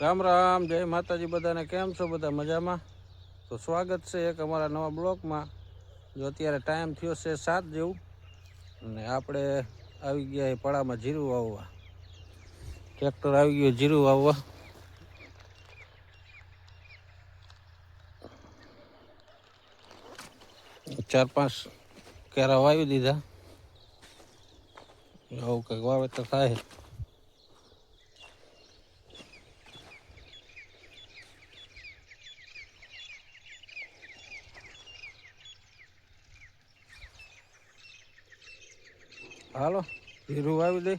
રામ રામ, જય માતાજી, બધાને કેમ છો? બધા મજામાં? તો સ્વાગત છે એક અમારા નવા બ્લોકમાં. જો અત્યારે ટાઈમ થયો છે સાત જેવું, અને આપણે આવી ગયા એ પડામાં જીરું વાવવા. ટ્રેક્ટર આવી ગયું જીરું વાવવા. ચાર પાંચ કેરા વાવી દીધા. આવું કંઈક વાવેતર થાય. હાલો હીરું આવી દે.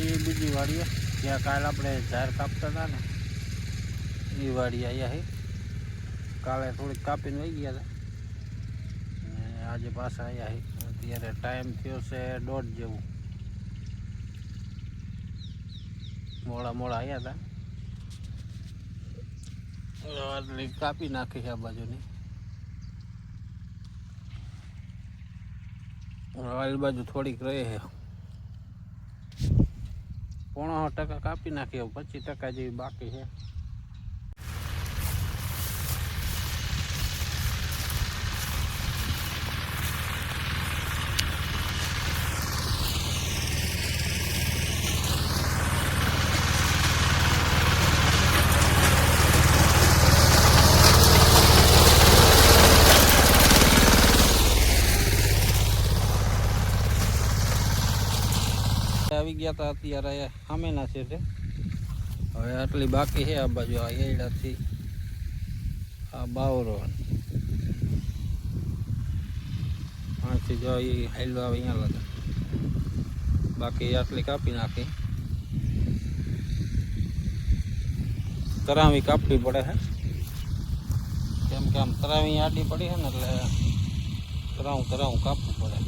આવી ગયા છીએ બીજી વાડીએ જ્યાં કાલ આપણે ઝાડ કાપતા હતા ને એ વાડી અહીંયા છે કાલે થોડીક કાપીને વહી ગયા હતા ને આજે પાછા અહીંયા છે અત્યારે ટાઈમ થયો છે દોઢ જેવું મોડા મોડા આવ્યા હતા આટલી કાપી નાખી છે આ બાજુની આ બાજુ થોડીક રહે છે પોણો ટકા કાપી નાખી પચીસ ટકા જેવી બાકી છે. આવી ગયા હતા અત્યારે સામેના છે તે હવે આટલી બાકી છે આ બાજુ આ એડાથી આ બાવરો આથી જો એ હાઈલો આવે અહીંયા લગા બાકી આટલી કાપી નાખી તરાવી કાપવી પડે છે કેમ કે આમ તરાવી આડી પડી છે ને એટલે તરાવું તરાવું કાપવું પડે